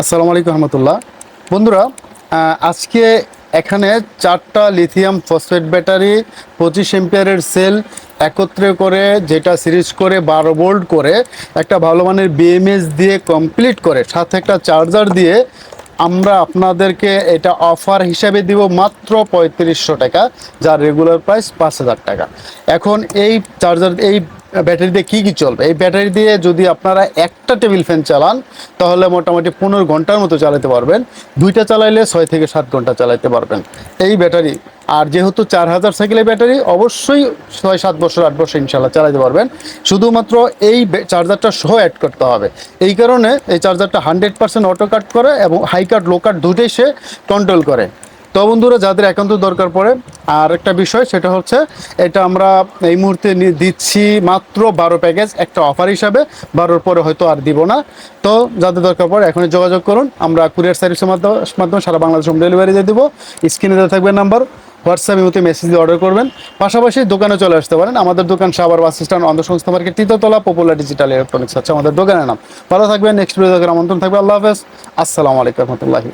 আসসালামু আলাইকুম রহমতুল্লাহ। বন্ধুরা আজকে এখানে চারটা লিথিয়াম ফসফেট ব্যাটারি পঁচিশ এম্পিয়ারের সেল একত্রে করে যেটা সিরিজ করে বারো ভোল্ট করে একটা ভালো মানের বিএমএস দিয়ে কমপ্লিট করে, সাথে একটা চার্জার দিয়ে আমরা আপনাদেরকে এটা অফার হিসাবে দিব মাত্র পঁয়ত্রিশশো টাকা, যার রেগুলার প্রাইস পাঁচ হাজার টাকা। এখন এই চার্জার এই ব্যাটারি দিয়ে কী কী চলবে? এই ব্যাটারি দিয়ে যদি আপনারা একটা টেবিল ফ্যান চালান, তাহলে মোটামুটি পনেরো ঘণ্টার মতো চালাতে পারবেন। দুইটা চালাইলে ছয় থেকে সাত ঘণ্টা চালাতে পারবেন। এই ব্যাটারি, আর যেহেতু চার হাজার সাইকেলের ব্যাটারি, অবশ্যই ছয় সাত বছর, আট বছর ইনশাল্লাহ চালাতে পারবেন। শুধুমাত্র এই চার্জারটা সহ অ্যাড করতে হবে। এই কারণে এই চার্জারটা হান্ড্রেড পার্সেন্ট অটো কাট করে এবং হাই কাট লো কাট দুটোই সে কন্ট্রোল করে। তো বন্ধুরা, যাদের একান্ত দরকার পড়ে, আর একটা বিষয় সেটা হচ্ছে, এটা আমরা এই মুহূর্তে দিচ্ছি মাত্র বারো প্যাকেজ, একটা অফার হিসাবে। বারোর পরে হয়তো আর দিব না। তো যাদের দরকার পড়ে, এখনই যোগাযোগ করুন। আমরা কুরিয়ার সার্ভিসের মাধ্যমে মাধ্যমে সারা বাংলাদেশ হোম ডেলিভারি দিয়ে দেবো। স্ক্রিনে দেওয়া থাকবে নাম্বার হোয়াটসঅ্যাপ ইমোতে মেসেজ দিয়ে অর্ডার করবেন। পাশাপাশি দোকানে চলে আসতে পারেন। আমাদের দোকান সাবার বাস স্ট্যান্ড অন্ধ সংস্থা মার্কেট তৃতীয়তলা পপুলার ডিজিটাল ইলেকট্রনিক্স হচ্ছে আমাদের দোকানের নাম। ভালো থাকবেন নেক্সট ভিডিও দেখার আমন্ত্রণ থাকবে। আল্লাহ হাফেজ। আসসালামু আলাইকুম রহমতুল্লাহি